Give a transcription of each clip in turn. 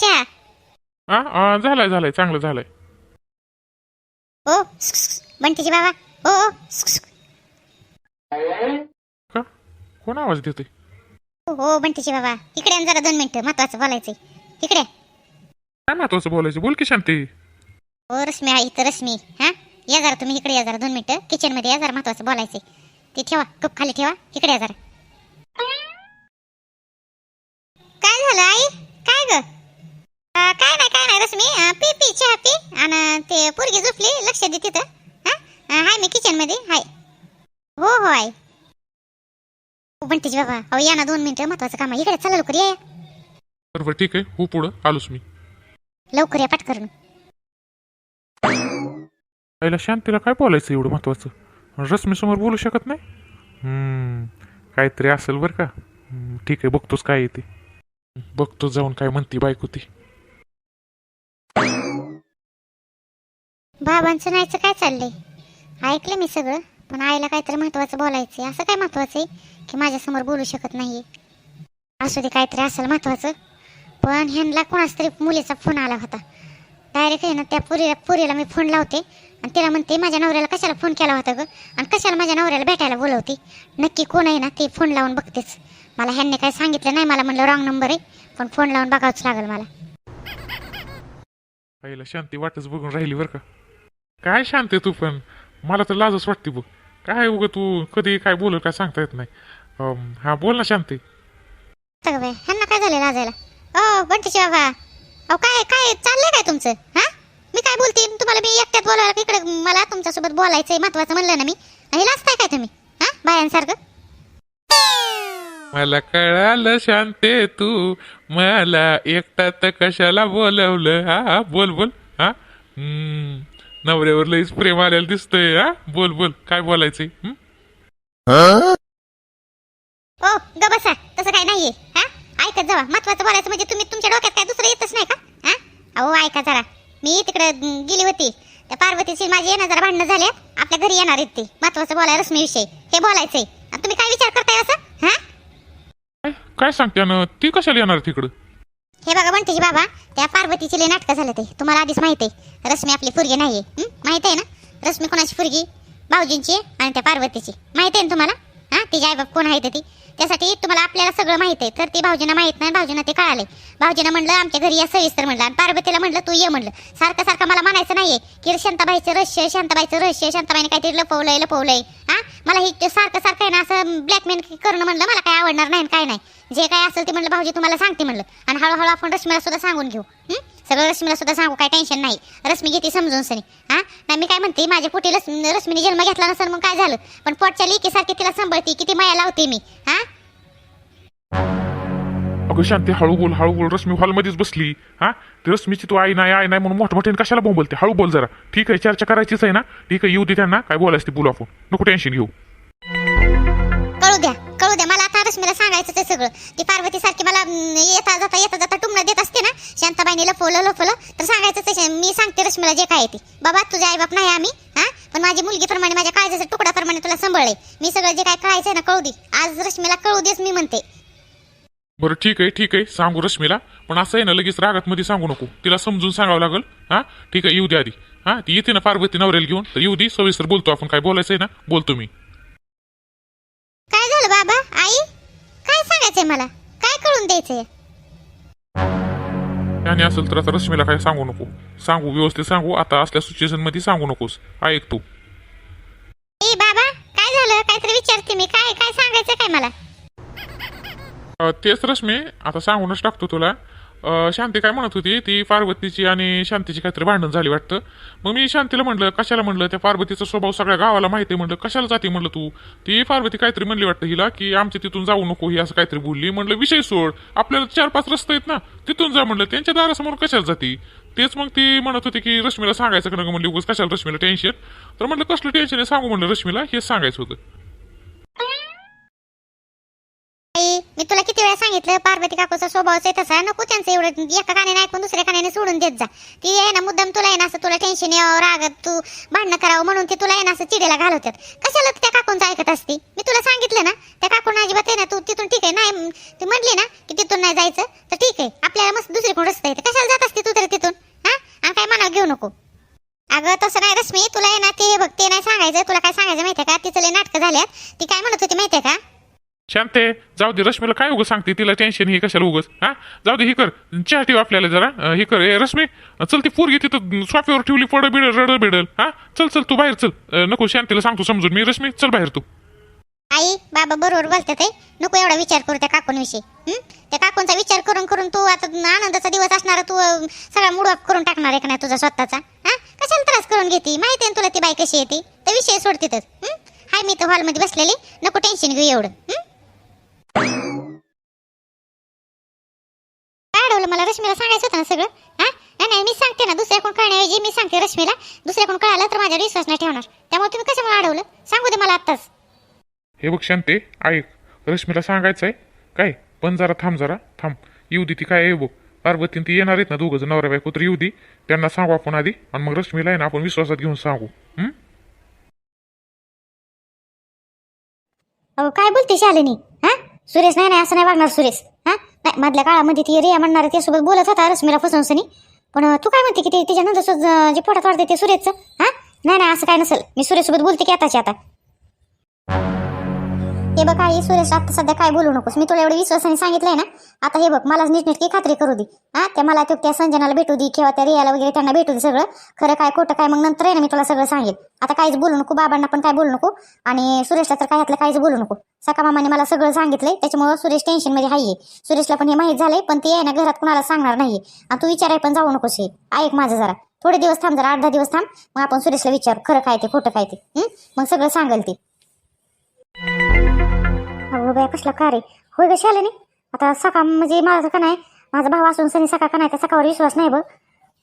चहा. हा झालाय झालाय चांगलं झालंय. ओ स्क, स्क, बंटीची बाबा. ओ ओ स्क, स्क. का? कोण आवाज देतोय? हो, हो बंटीची बाबा. इकडे आण जरा दोन मिनिटं. महत्वाचं बोलायचंय. इकडे. काय महत्वाचं बोलायचं? बोल की शांती. हो रश्मी आहे इथं रश्मी. हा? या जरा तुम्ही इकडे या जरा दोन मिनिटं. किचनमध्ये या जरा महत्वाचं बोलायचंय. ते ठेवा. कप खाली ठेवा. इकडे या जरा. काय झालं आई? काय ग? काय नाही काय नाही रश्मी पी पी चहा पी. आणि ते पोरगी झोपली लक्ष दे तिथं. हा? हाय मी किचनमध्ये हाय. हो हो आई. हो बंटीची बाबा. अहो या ना दोन मिनिटं महत्वाचं काम आहे. इकडे चला लवकर या. बरोबर ठीक आहे. हो पुढं. आलोच मी. लवकर या पटकरून. पहिला शांतीला काय बोलायचं एवढं महत्वाचं? रश्मी समोर बोलू शकत नाही? हम्म, काहीतरी असेल बरं का. हम्म, ठीक आहे बघतोच काय येते बघतो जाऊन काय म्हणती बायको ती. बाबांचं नाहीचं काय चाललंय? ऐकलं मी सगळं पण आईला काहीतरी महत्वाचं बोलायचंय. असं काय महत्त्वाचं आहे की माझ्यासमोर बोलू शकत नाही असू दे काहीतरी असेल महत्वाचं. पण ह्यांना कोणाच तरी मुलीचा फोन आला होता. डायरेक्ट आहे ना त्या पुरीला पुरीला मी फोन लावते आणि तिला म्हणते माझ्या नवऱ्याला कशाला फोन केला होता गं? आणि कशाला माझ्या नवऱ्याला भेटायला बोलवते? नक्की कोण आहे ना ते फोन लावून बघतेच. मला ह्यांनी काय सांगितलं नाही मला म्हणलं रॉंग नंबर आहे पण फोन लावून बघावंच लागेल मला. पहिला शांती वाटच बघून राहिली बरं का. काय शांती तू पण? मला तर लाजच वाटते बघ. काय उगं तू कधी काय बोल काय सांगता येत नाही. हा बोल ना शांती. ह्यांना काय झालं लाजायला? ओ बंटीची बाबा अहो काय काय चाललंय काय तुमचं? हा? मी काय बोलते? तुम्हाला मी एकट्यात बोलायला इकडे मला तुमच्यासोबत बोलायचंय महत्वाचं म्हणलं ना मी. आणि लाजताय काय तुम्ही? हा? बायांसारखं? मला कळालं शांते तू. मला एकटात कशाला बोलवलं? हा हा बोल बोल. हा? नवऱ्यावर लईच प्रेम आलेलं दिसतंय हा? बोल बोल काय बोलायचंय हं? ओ ग बसा तसं काय नाहीये हा? ऐकत जावा महत्वाचं बोलायचं म्हणजे तुम्ही तुमच्या डोक्यात काय दुसरं येतच नाही का? हा? अहो ऐका जरा मी तिकडे गेली होती. त्या पार्वतीची माझी येणं जरा भांडणं झाले आपल्या घरी येणार आहेत ते. महत्वाचं बोलाय रश्मी विषयी हे बोलायचंय. आणि तुम्ही काय विचार करताय असं? हा? काय काय सांगते ना ती कशाला येणार तिकडं? हे बघा बंटीजी बाबा त्या पार्वतीचे लय नाटकं झालं ते. तुम्हाला आधीच माहिती आहे रश्मी आपली फुरगी नाही आहे माहीत आहे ना? रश्मी कोणाची फुरगी भाऊजींची आणि त्या पार्वतीची. माहिती आहे ना तुम्हाला? हां तिची आई कोण आहे ती? त्यासाठी तुम्हाला आपल्याला सगळं माहिती आहे. तर ती भाऊजींना माहीत नाही भाऊजींना ते कळाले भाऊजीनं म्हणलं आमच्या घरी या सविस्तर म्हणलं. आणि पार्वतीला म्हणलं तू ये म्हणलं. सारखं सारखं मला म्हणायचं नाहीये की शांताबाईचं रहस्य शांताबाईचं रहस्य शांताबाईने काहीतरी लपवलंय लपवलंय. मला हे सारखं सारखं आहे ना असं ब्लॅकमेल करणं म्हणलं मला काय आवडणार नाही आणि काय नाही. जे काय असेल ते म्हणलं भाऊजी तुम्हाला सांगते म्हणलं. आणि हळूहळू आपण रश्मीला सुद्धा सांगून घेऊ. सगळं रश्मीला सुद्धा सांगू काय टेन्शन नाही. रश्मी घेते समजून सनी हा? नाही मी काय म्हणते माझ्या पोटी रस- रश्मीने जन्म घेतला नसेल मग काय झालं? पण पोटच्या लेकीसारखी तिला सांभाळते किती माया लावते मी. हा? अगं शांती हळू बोल हळू बोल रश्मी हॉलमध्येच बसली. हा? ती रश्मीची तू आई नाही आई नाही म्हणून मोठं मोठ्याने कशाला बोलते हळू बोल जरा. ठीक आहे चर्चा करायचीच आहे ना? ठीक आहे येऊ दे त्यांना. काय बोलायचं ते बोलू आपण. नको टेन्शन घेऊ. कळू द्या कळू द्या. मला आता रश्मीला सांगायचं ते सगळं. ती पार्वती सारखी मला अं, येता जाता येता जाता टुमणं देत असते ना? शांताबाईने लपवलं लपवलं तर सांगायचं ते मी सांगते रश्मीला जे काय आहे ते. बाबा तुझे आई बाप नाही आम्ही हा? पण माझी मुलगीप्रमाणे माझ्या काळजाचा तुकड्याप्रमाणे तुला सांभाळले. मी सगळं जे काय कळायचं ना कळू दे. आज रश्मीला कळू देस मी म्हणते. बरं ठीक आहे ठीक आहे सांगू रश्मीला. पण असं आहे ना लगेच रागात मध्ये सांगू नको. तिला समजून सांगावं लागेल. हा? ठीक आहे येऊ दे आधी. हा? ती येते ना पार्वती नवऱ्याला घेऊन. तर येऊ दे सविस्तर बोलतो आपण. काय बोलायचं आहे ना बोलतो मी. काय झालं बाबा? आई? काय सांगायचंय मला? काय कळून द्यायचंय? आणि असेल तर आता रश्मीला काय सांगू नको. सांगू व्यवस्थित सांगू. आता असल्या सिच्युएशनमध्ये सांगू नकोस. ऐक तू. ए बाबा काय झालं? काहीतरी विचारते मी. काय काय सांगायचं काय मला? तेच रश्मी आता सांगूनच टाकतो तुला. शांती काय म्हणत होती ती पार्वतीची आणि शांतीची काहीतरी भांडण झाली वाटतं. मग मी शांतीला म्हणलं कशाला म्हणलं त्या पार्वतीचा स्वभाव सगळ्या गावाला माहिती आहे म्हणलं कशाला जाते म्हणलं तू? ती पार्वती काहीतरी म्हणली वाटतं हिला की आमच्या तिथून जाऊ नको ही असं काहीतरी बोलली. म्हणलं विषय सोड आपल्याला चार पाच रस्ते आहेत ना तिथून जा म्हणलं त्यांच्या दारासमोर कशाला जाते? तेच मग ती म्हणत होती की रश्मीला सांगायचं का नका म्हणली उगाच कशाला रश्मीला टेन्शन तर म्हणलं कसलं टेन्शन आहे? सांगू म्हणलं रश्मीला हेच सांगायचं होतं आई मी तुला किती वेळा सांगितलं पार्वती काकूचा स्वभावच आहे तसा. नको त्यांचं एवढं एका कानाने ऐकून दुसऱ्या कानाने सोडून देत जा. ती आहे ना मुद्दाम तुला आहे ना असं तुला टेन्शन यावं रागत तू भांडणं करावं म्हणून ती तुला आहे ना असं चिडेला घालवतात. कशाला त्या काकूंचं ऐकत असती? मी तुला सांगितलं ना त्या काकून अजिबात आहे ना तू तिथून ठीक आहे नाही ती म्हणली ना की तिथून नाही जायचं तर ठीक आहे आपल्याला मस्त दुसरी कोण रस्ता येते? कशाला जात असते तू तर तिथून? हा? आणि काय मनावर घेऊ नको. अगं तसं नाही रश्मी तुला आहे ना ते बघ ते नाही सांगायचं तुला काय सांगायचं माहितीये का? तिचं लय नाटकं झाल्यात. ती काय म्हणत होती माहितीये का? शांते जाऊ दे रश्मीला काय उगं सांगते तिला टेन्शन हे कशाला उगस हा? जाऊ दे हे कर. चहा ठेव आपल्याला जरा. हे कर. ए रश्मी चल ती पोरगी तिथं स्वाफीवर ठेवली पड बिडल रड बिडल हा? चल चल तू बाहेर चल. नको शांतीला सांगतो समजून. मी रश्मी चल बाहेर तू. आई बाबा बरोबर बोलतात ते नको एवढा विचार करू त्या काकूंविषयी. त्या काकूंचा विचार करून करून तू आता आनंदाचा दिवस असणार तू सगळा मूड ऑफ करून टाकणार आहे का नाही तुझा स्वतःचा? हा? कशाला त्रास करून घेते? माहिती आहे ना तुला ती बाई कशी येते तर विषय सोडतीतच. हाय मी तर हॉलमध्ये बसलेली. नको टेन्शन घेऊ एवढं. रश्मीला सांगायचं होतं ना सगळं? हा? नाही नाही मी सांगते ना दुसऱ्या कोण कळण्याऐवजी मी सांगते रश्मीला. दुसऱ्या कोण कळालं तर माझ्यावर विश्वास नाही ठेवणार. त्यामुळे तुम्ही कशामुळे अडवलं? सांगू दे मला आत्ताच. हे बघ शांते ऐक. रश्मीला सांगायचं आहे काय? पण जरा थांब जरा. थांब. येऊ दे ती काय आहे बघ. पार्वती ती येणार आहेत ना दोघं जण नवऱ्या बायको तर येऊ दे. त्यांना सांगू आपण आधी आणि मग रश्मीला आहे ना आपण विश्वासात घेऊन सांगू. हं? अहो काय बोलते शालिनी? हा? सुरेश नाही नाही असं नाही वागणार सुरेश. हा? नाही मधल्या काळामध्ये ती रिया म्हणणार त्यासोबत बोलत होता रश्मीला फसवसनी पण तू काय म्हणते की ते तिच्यानंतर जे पोटात वाढते ते सुरेशचं? हां? नाही नाही असं काय नसेल. मी सुरेशसोबत बोलते की आताची आता. हे बघ आई सुरेश आता सध्या काय बोलू नकोस. मी तुला एवढं विश्वासाने सांगितलंय ना आता हे बघ मला नीटनेटकी खात्री करू दे. हा त्या मला तो त्या संजनाला भेटू दे किंवा त्या रियाला वगैरे त्यांना भेटू दे सगळं. खरं काय खोटं काय मग नंतर आहे ना मी तुला सगळं सांगेल आता काहीच बोलू नको बाबांना पण काय बोलू नको. आणि सुरेशला तर काय यातलं काहीच बोलू नको. सका मामाने मला सगळं सांगितलंय त्याच्यामुळं सुरेश टेन्शनमध्ये सुरेशला पण हे माहीत झालंय पण ते आहे ना घरात कुणाला सांगणार नाही आणि तू विचाराय पण जाऊ नकोस हे. ऐक माझं जरा. थोडे दिवस थांब जरा आठ दहा दिवस थांब. मग आपण सुरेशला विचारू खरं काय ते खोटं काय ते. मग सगळं सांगेल ते. अहो बाया कसला का रे? होय ग म्हणजे नाही आता सका म्हणजे माझं का नाही. माझा भाव असून सनी सका का नाही त्या सकावर विश्वास नाही बघ.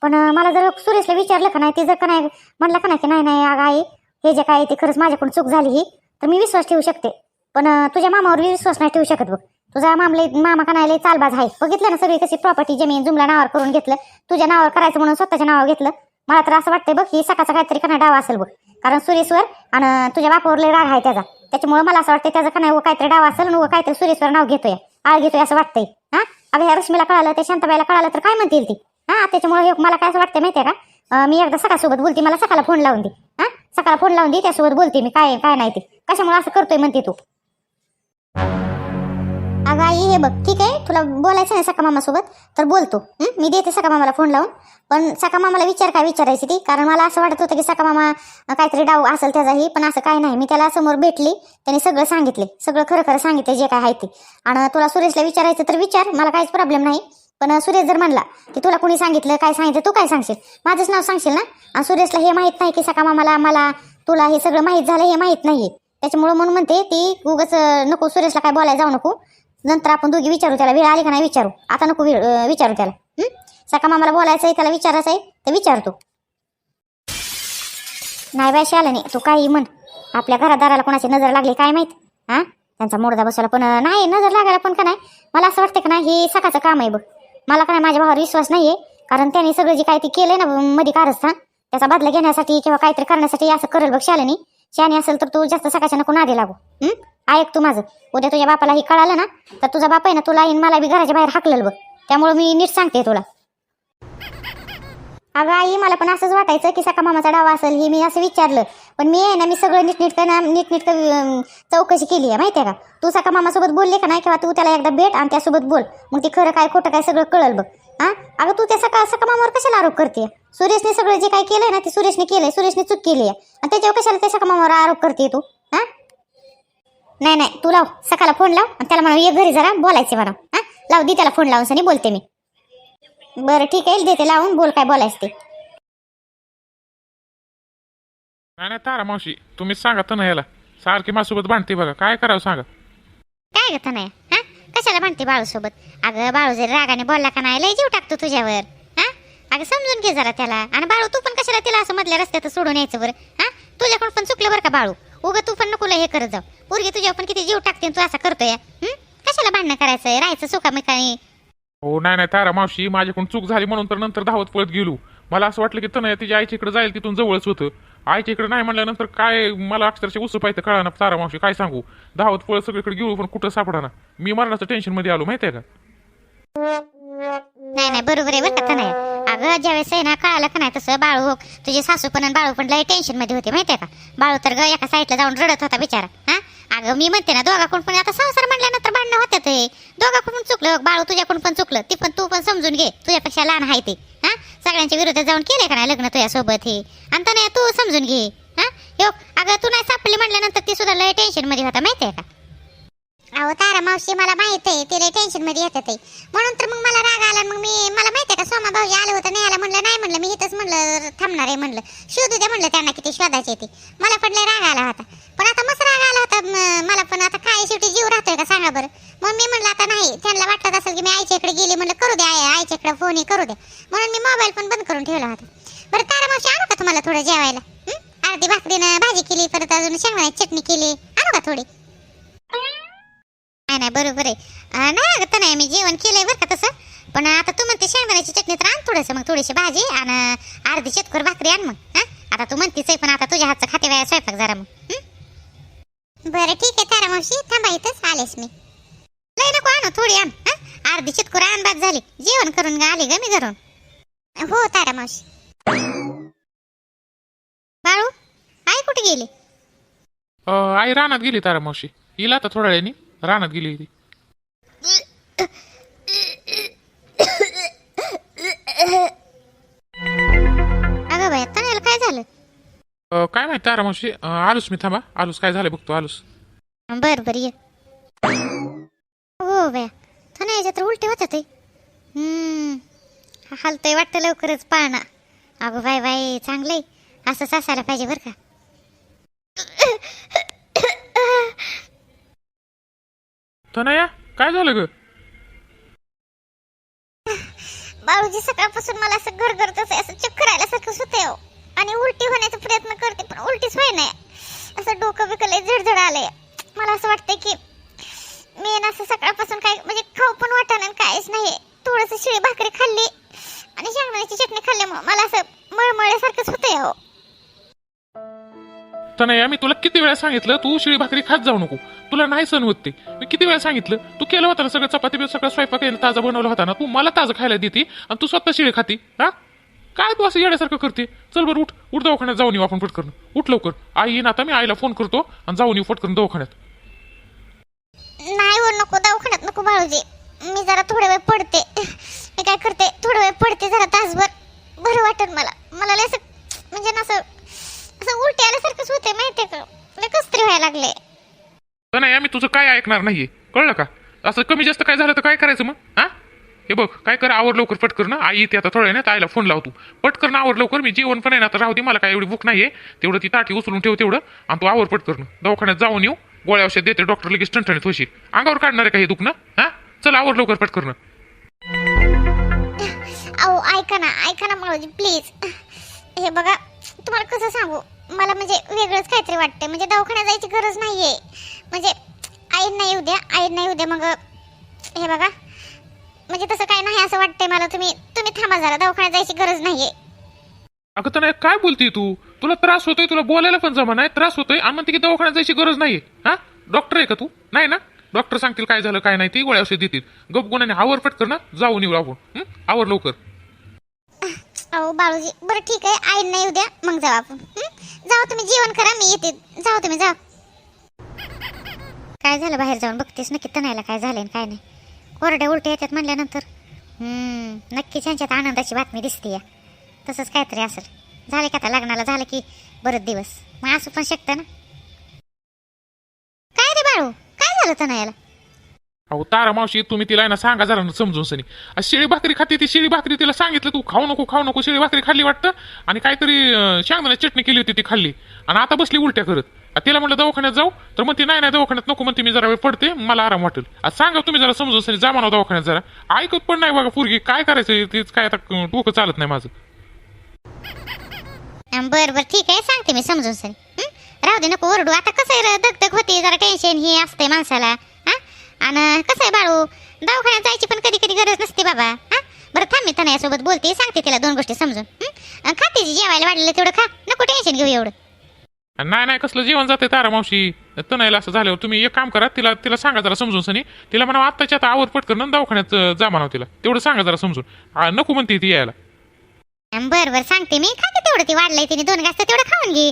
पण मला जर सुरेशला विचारलं का नाही ते जर का नाही म्हणलं का नाही की नाही नाही अगं आई हे जे काय ते खरंच माझ्याकडून चूक झाली ही तर मी विश्वास ठेवू शकते. पण तुझ्या मामावर विश्वास नाही ठेवू शकत बघ. तुझा मामले मामा का नाही चालबाज आहे. बघितलं ना सगळी कशी प्रॉपर्टी जमीन जुमला नावावर करून घेतलं. तुझ्या नावावर करायचं म्हणून स्वतःच्या नावावर घेतलं. मला तर असं वाटतंय बघ ही सकाळचा काहीतरी कना डावा डाव असेल बघ. कारण सुरेशवर आणि तुझ्या बापावर लय राग आहे त्याचा. त्याच्यामुळे मला असं वाटतं त्याचं का नाही व काहीतरी डाव असेल व काहीतरी सुरेशवर नाव घेतोय. आळ घेतोय असं वाटतंय. हा? अगं ह्या रश्मीला कळालं ते शांताबाईला कळालं तर काय म्हणतील ती? हा? त्याच्यामुळे हे मला काय असं वाटतं माहितीये का? मी एकदा सकाळसोबत बोलते मला सकाळला फोन लावून दे. हा? सकाळला फोन लावून दे त्यासोबत बोलते मी. काय काय नाही ते. कशामुळे असं करतोय म्हणते तू? अगं आई हे बघ ठीक आहे? तुला बोलायचं नाही सका मामासोबत तर बोलतो मी देते सका मामाला फोन लावून. पण सका मामाला विचार काय विचारायची ती? कारण मला असं वाटत होतं की सका मामा काहीतरी डाव असेल त्याचाही पण असं काय नाही. मी त्याला समोर भेटली त्याने सगळं सांगितले. सगळं खरं खरं सांगितलं जे काय आहे ते. आणि तुला सुरेशला विचारायचं तर विचार मला काहीच प्रॉब्लेम नाही. पण सुरेश जर म्हणला की तुला कोणी सांगितलं काय सांगितलं तू काय सांगशील? माझंच नाव सांगशील ना? आणि सुरेशला हे माहीत नाही की सका मामाला मला तुला हे सगळं माहीत झालं हे माहीत नाही त्याच्यामुळं म्हणून म्हणते ती उगाच नको सुरेशला काय बोलायला जाऊ नको. नंतर आपण दोघी विचारू त्याला वेळ आली का नाही विचारू. आता नको वेळ विचारू त्याला. हं? सका मामाला बोलायचं आहे त्याला विचारायचं आहे तर विचारतो नाही बाय आलं नाही. तू काही म्हण. आपल्या घरादाराला कोणाची नजर लागली काय माहीत? हा? त्यांचा मोडदा बसवला पण नाही नजर लागायला पण का नाही? मला असं वाटतं का नाही हे सकाळचं काम आहे बघ. मला का नाही माझ्या भावावर विश्वास नाहीये. कारण त्याने सगळं जे काय ते केलंय ना मध्ये कारस्थान त्याचा बदला घेण्यासाठी किंवा काहीतरी करण्यासाठी असं करेल बघ शालेनी. शाने असेल तर तू जास्त सकाळच्या नको नादे लागू. ऐक तू माझं. उद्या तुझ्या बापाला हे कळालं ना तर तुझा बाप आहे ना तुला आई मला बी घराच्या बाहेर हाकलेलं बघ. त्यामुळे मी नीट सांगते तुला. अगं आई मला पण असंच वाटायचं की सका मामाचा डावा असेल हे मी असं विचारलं. पण मी आहे ना मी सगळं नीटनीटकं ना नीटनीटकं अं, चौकशी केली आहे माहिती आहे का? तू सका मामासोबत बोलले का नाही किंवा तू त्याला एकदा भेट आणि त्यासोबत बोल. मग ते खरं काय खोटं काय सगळं कळल बघ. हां? अगं तू त्या सका सका मामावर कशाला आरोप करते? सुरेशने सगळं जे काय केलंय ना ते सुरेशने केलंय सुरेशने चूक केली आहे. आणि त्याच्यावर कशाला त्या सका मामावर आरोप करते तू? नाही नाही तू लाव सकाळला फोन लाव आणि त्याला म्हणा ये घरी जरा बोलायचे म्हणा. हा? लाव दे त्याला फोन लावून सनी बोलते मी. बरं ठीक आहे देते लावून बोल काय बोलायचं ते. नाही नाही तारा मावशी तुम्हीच सांगा तर याला. सारखी माझ्यासोबत भांडते बघा काय करावं सांगा. काय ग नाही हा? कशाला म्हणते बाळू सोबत अगं बाळू जर रागाने बोलला का नाही लय जीव टाकतो तुझ्यावर. हा? अगं समजून घे जरा त्याला. आणि बाळू तू पण कशाला तिला असं मधल्या रस्त्यात सोडून यायचं बरं? हा? तुझ्याकडून पण चुकलं बरं का बाळू? उगं तू पण नकोला हे करत जाऊ. पोरगी तुझ्या पण किती जीव टाकते तू असा करतोय हं? कशाला भांडणं करायचं राहायचं सुखामिकाने हो नाही नाही तारा मावशी माझ्याकडून चूक झाली म्हणून तर नंतर धावत पळत गेलो. मला असं वाटलं की तनया तिच्या आईच्या इकडे जाईल तिथून जवळच होतं. आईच्या इकडे नाही म्हणल्यानंतर काय मला अक्षरशः उसू पाहिजे कळा ना तारा मावशी काय सांगू? धावत पळत सगळीकडे गेलो पण कुठं सापडा मी मरणाचं टेन्शनमध्ये आलो माहितीये का? नाही नाही बरोबर आहे बरं का नाही अगं ज्यावेळेस आहे ना कळालं का नाही तसं बाळू हो, तुझे सासू पण आणि बाळू पण लय टेन्शनमध्ये होते माहितीये का? बाळू तर ग एका साईडला जाऊन रडत होता बिचारा हा? अगं मी म्हणते ना दोघाकडून पण आता संसार म्हणल्यानंतर भांडणं ते दोघा दोघाकडून चुकलं बाळू तुझ्याकडून पण चुकलं ती पण तू पण समजून घे तुझ्यापेक्षा लहान आहे ते हा? सगळ्यांच्या विरोधात जाऊन केले का नाही लग्न तुझ्यासोबत हे? आणि नाही तू समजून घे हा? यो अगं तू नाही सापडली म्हणल्यानंतर ती सुद्धा लय टेन्शनमध्ये होता माहितीये का? अहो तारा मावशी मला माहीत आहे तिला टेन्शनमध्ये येत आहे म्हणून तर मग मला राग आला मग मी मला माहिती आहे का सोमा भाऊजी आलं होतं नाही आला म्हणलं नाही म्हणलं मी इथंच म्हणलं थांबणार आहे म्हणलं. शोधू द्या म्हणलं त्यांना किती शोधायचे ते. मला पण लय राग आला होता. पण आता मस्त राग आला होता मला पण आता काय शेवटी जीव राहतोय का सांगा बरं. मग मी म्हणलं आता नाही त्यांना वाटत असेल की मी आईच्या इकडे गेली म्हणलं करू द्या आई- आईच्या इकडे फोनही करू द्या. म्हणून मी मोबाईल पण बंद करून ठेवला होता. बरं तारा मावशी आणू का तुम्हाला थोडं जेवायला? अर्धी भाकरीनं भाजी केली परत अजून शेंगदाण्याची चटणी केली. आणू का थोडी? नाही नाही बरोबर आहे. नाही अगं तर नाही मी जेवण केलंय बरं का तसं. पण आता तू म्हणते शेंगदाण्याची चटणी तर आण थोडंसं मग थोडीशी भाजी आणि अर्धी शेतकर भाकरी आण मग हा? आता तू म्हणतीच आहे पण आता तुझ्या हातचं खाते वेळा स्वयंपाक जरा मग बरं ठीक आहे तारा मावशी. थांबा इथंच आलेस मी. लय नको आणू थोडी आण हा? अर्धी शेतकर आण बाद झाली. जेवण करून ग आले ग मी घरून. हो तारा मावशी. बाळू आई कुठे गेली? अं, आई रानात गेली तारा मावशी. येईल आता थोड्या वेळाने. रानात गेली ती अगं बाय तण्याला काय झालं? अं, काय माहिती तारा मावशी अं, आलोच मी थांबा. आलोच काय झालं बघतो आलोच बर बर ये. हो बया थनायच्या तर उलटे होत्या ते. हम्म हालतंय वाटतं लवकरच पाळणा अगं बाय बाय चांगलंय. असंच असायला पाहिजे बरं का. तनया काय झालं ग? बाळूजी सकाळपासून मला असं गरगरतच आहे असं चक्कर आल्यासारखं होतंय अहो. आणि उलटी होण्याचा प्रयत्न करते पण उलटीच होय नाही. असं डोकं बिकं लय झडझड आलंय. मला असं वाटतंय की मी ना असं सकाळपासून काय म्हणजे खाऊ पण वाटणार आणि काहीच नाही थोडंसं शिळी भाकरी खाल्ली आणि शेंगदाण्याची चटणी खाल्ल्यामुळे मला असं मळमळल्यासारखंच होतंय अहो तनया मी तुला किती वेळा सांगितलं तू शिळी भाकरी खात जाऊ नको. तुला नाही सण होत ते. मी किती वेळा सांगितलं तू केलं होतं ना सगळं चपाती बिपाती सगळं स्वयंपाक केलं ताजा बनवला होता ना तू मला ताजं खायला देते आणि तू स्वतः शिळे खाती हा? काय तू असं येण्यासारखं करते? चल बरं उठ उठ दवाखान्यात जाऊन येऊ आपण पटकन. उठ लवकर. आई येईन आता मी आईला फोन करतो आणि जाऊन येऊ पटकन दवाखान्यात. नाही हो नको दवाखान्यात नको बाळूजी. मी जरा थोडा वेळ पडते. मी काय करते थोडा वेळ पडते जरा तासभर. बरं वाटत मला. मला लय असं म्हणजे ना असं असं उलटी आल्यासारखंच होते माहिती का? लय कसतरी व्हायला लागले नाही आम्ही तुझं काय ऐकणार नाहीये. कळलं का? असं कमी जास्त काय झालं तर काय करायचं मग? हा? हे बघ काय कर आवर लवकर पटकर ना आई येते आता थोड्या ना आईला फोन लावतो पटकर ना आवर लवकर. मी जेवण पण आहे ना आता राहू दे मला काय एवढी भूक नाहीये. तेवढं ती ताटी उचलून ठेव तेवढं आणि तू आवर पटकर दवाखान्यात जाऊन येऊ. गोळ्या औषध देते डॉक्टर लगेच टणटणीत होशील. अंगावर काढणार आहे का हे दुखणं? हा? चल आवर लवकर पटकर अहो ऐका ना ऐका ना प्लीज हे बघा तुम्हाला कसं सांगू? मला म्हणजे वेगळंच काहीतरी वाटतंय. म्हणजे दवाखान्यात जायची गरज नाहीये. म्हणजे आई नाही उद्या द्या आई नाही उद्या मग हे बघा. म्हणजे तसं काय नाही असं वाटतंय मला. तुम्ही तुम्ही थांबा जरा. दवाखान्यात जायची गरज नाहीये. अगं तनया काय बोलती तू? तुला त्रास होतोय तुला बोलायला पण जमा नाही. त्रास होतोय आणि म्हणते की दवाखान्यात जायची गरज नाहीये. हा? डॉक्टर आहे का तू? नाही ना? डॉक्टर सांगतील काय झालं काय नाही ती गोळ्या औषध देतील. गप गुणाने आवर पटकर ना जाऊन येऊ आपण. हं? आवर लवकर. अहो बाळूजी बरं ठीक आहे आई नाही उद्या मग जाऊ आपण. जाऊ तुम्ही जेवण करा मी येते. जाऊ तुम्ही जा काय झालं बाहेर जाऊन? बघतेस नक्की तनायला काय झालं काय नाही. कोरड्या उलट्या येतात म्हणल्यानंतर. नक्कीच यांच्यात आनंदाची बातमी दिसते या तसंच काहीतरी असेल. झाले का आता? लग्नाला झालं की बरेच दिवस. मग असू पण शकतं ना. काय रे बाळू? काय झालं तनायाला? अहो तारा मावशी तुम्ही तिला आहे ना सांगा जरा ना समजून सनी. आ, शिळी भाकरी खाते ती शिळी भाकरी तिला सांगितलं तू खाऊ नको खाऊ नको शिळी भाकरी खाल्ली वाटतं? आणि काहीतरी अं, शेंगदाण्याची चटणी केली होती ती खाल्ली. आणि आता बसली उलट्या करत. आ, तिला म्हटलं दवाखान्यात जाऊ. तर म्हणते नाही नाही दवाखान्यात नको. म्हणते मी जरा वेळ पडते मला आराम वाटेल. आज सांगा तुम्ही जरा समजून सनी जा म्हणा दवाखान्यात जरा. ऐकत पण नाही बघा पोरगी काय करायचं तेच काय आता अं, डोकं चालत नाही माझं. अं, बरं बरं ठीक आहे सांगते मी समजून सर राहू दे नको ओरडू. आता कसं आहे रे, होते होती जरा टेन्शन ही असते माणसाला. आणि कसं आहे बाळू? दवाखान्यात जायची पण कधी कधी गरज नसते बाबा हा? बरं थांब मी तनयासोबत बोलते सांगते तिला दोन गोष्टी समजून खाते जी जेवायला वाढलेलं तेवढं खा नको टेन्शन घेऊ एवढं. नाही नाही कसलं जेवण जाते तारा मावशी? तनायला असं झाल्यावर तुम्ही एक काम करा तिला तिला सांगा जरा समजून सनी. तिला म्हणा आत्ताच्या आता आवर पटकन दवाखान्यात जा म्हणावं तिला. तेवढं सांगा जरा समजून. नको म्हणते ती यायला. बर बर सांगते मी. खाते तेवढं ती वाढलंय तिने दोन घास तेवढं खाऊन घे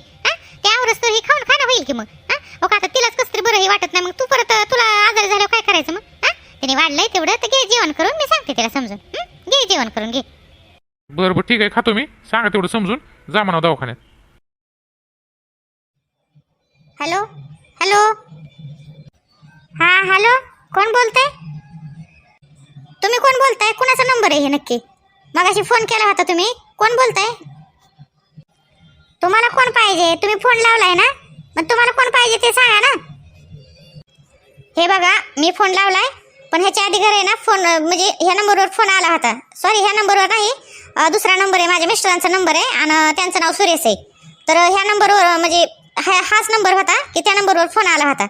हा ते आवरस तर ही खाऊन खाणं होईल की मग हा? हो का आता तिलाच कसं तरी बरंही वाटत नाही. मग तू परत तुला आजारी झाल्यावर काय करायचं मग? हा? तिने वाढलंय तेवढं तर घे जेवण करून मी सांगते तिला समजून. हं? घे जेवण करून घे. बरं बरं ठीक आहे खातो मी. सांगा तेवढं समजून. जा म्हणावं दवाखान्यात. हॅलो? हॅलो? हा हॅलो? कोण बोलतंय? तुम्ही कोण बोलताय? कुणाचा नंबर आहे हे नक्की? मगाशी फोन केला होता तुम्ही. कोण बोलताय? तुम्हाला कोण पाहिजे? तुम्ही फोन लावलाय ना? मग तुम्हाला कोण पाहिजे ते सांगा ना. हे बघा मी फोन लावलाय पण ह्याच्या आधी घर आहे ना फोन म्हणजे ह्या नंबरवर फोन आला होता. सॉरी ह्या नंबरवर नाही दुसरा नंबर आहे माझ्या मिस्टरांचा नंबर आहे आणि त्यांचं नाव सुरेश आहे. तर ह्या नंबरवर म्हणजे हा हाच नंबर होता की त्या नंबरवर फोन आला होता.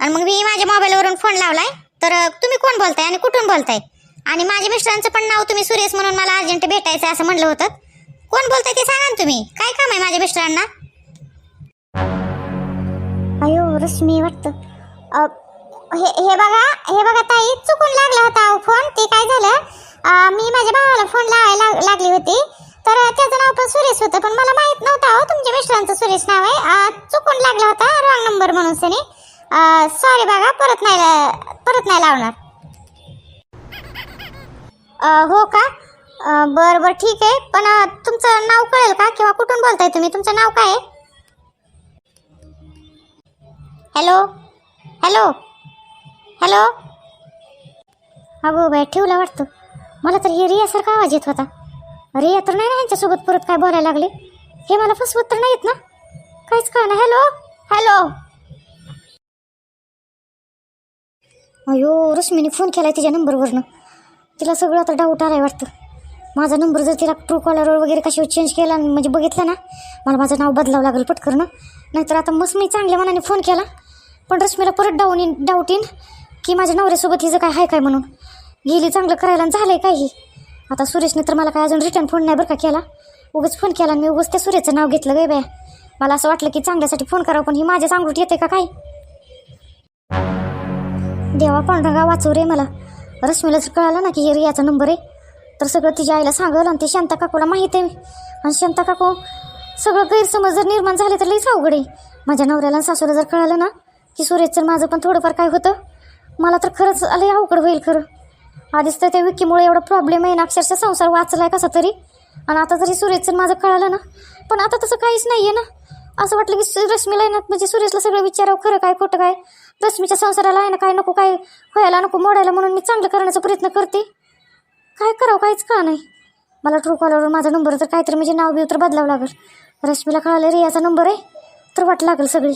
आणि मग मी माझ्या मोबाईलवरून फोन लावलाय तर तुम्ही कोण बोलताय आणि कुठून बोलताय? आणि माझ्या मिस्टरांचं पण नाव तुम्ही सुरेश म्हणून मला अर्जंट भेटायचं असं म्हणलं होतं. कोण बोलताय ते सांगा ना तुम्ही. काय काम आहे माझ्या मिस्टरांना? अयो रश्मी वाटतं. हे हे बघा हे बघा ताई चुकून लागला होता फोन. ते काय झालं मी माझ्या भावाला फोन लावायला लाग- लागली होती. तर त्याचं नाव पण सुरेश होतं पण मला माहीत नव्हतं अहो तुमच्या मिस्टरांचं सुरेश नाव आहे. चुकून लागला होता रॉंग नंबर म्हणून सनी. सॉरी बघा परत नाही ला- परत नाही लावणार. हो का? बरं बरं ठीक आहे. पण तुमचं नाव कळेल का? किंवा कुठून बोलताय तुम्ही? तुमचं नाव काय आहे? हॅलो? हॅलो? हॅलो? अगो बाय ठेवला वाटतं. मला तर हे रियासारखा आवाज येत होता. रिया तर नाही ना यांच्यासोबत परत काय बोलायला लागले? हे मला फसवत तर नाहीत ना? काहीच कळ ना हॅलो? हॅलो? अयो रश्मीने फोन केलाय तिच्या नंबरवरनं. तिला सगळं आता डाऊट आलाय वाटतं. माझा नंबर जर तिला ट्रू कॉलरवर वगैरे कशी चेंज केला आणि म्हणजे बघितलं ना मला माझं नाव बदलावं लागेल पटकन. नाहीतर आता मस्त मी चांगल्या मनाने फोन केला पण रश्मीला परत डाऊन येईन डाऊट येईन की माझ्या नवऱ्यासोबत हिचं काय आहे काय म्हणून. गेली चांगलं करायला आणि आहे काही आता सुरेशने तर मला काय अजून रिटर्न फोन नाही बरं का केला. उगच फोन केला आणि मी उगच त्या सुरेशचं नाव घेतलं गे बाया. मला असं वाटलं की चांगल्यासाठी फोन करावं पण ही माझ्या सांगूट येते का काय? देवा पांढरगा वाचव रे मला. रश्मीला जर कळालं ना की हे रियाचा नंबर आहे. तर सगळं तिच्या आईला सांगल आणि ते शांता काकूला माहीत आहे. आणि शांता काकू सगळं गैरसमज जर निर्माण झाले तर लईच अवघड आहे. माझ्या नवऱ्याला आणि सासूला जर कळालं ना की सुरेशचं माझं पण थोडंफार काय होतं मला तर खरंच लई अवघड होईल खरं. आधीच तर त्या विकीमुळे एवढा प्रॉब्लेम आहे ना अक्षरशः संसार वाचलाय कसा तरी. आणि आता जरी सुरेशचं माझं कळालं ना पण आता तसं काहीच नाही आहे ना. असं वाटलं की रश्मीला आहे ना म्हणजे सुरेशला सगळं विचारावं खरं काय खोटं काय. रश्मीच्या संसाराला आहे ना काय नको काय व्हायला नको मोडायला म्हणून मी चांगलं करण्याचा प्रयत्न करते. काय करावं काहीच का नाही. मला ट्रू कॉलरवर माझा नंबर तर काहीतरी म्हणजे नाव बिव तर बदलावं लागेल. रश्मीला कळालं रे याचा नंबर आहे? तर वाट लागेल सगळी.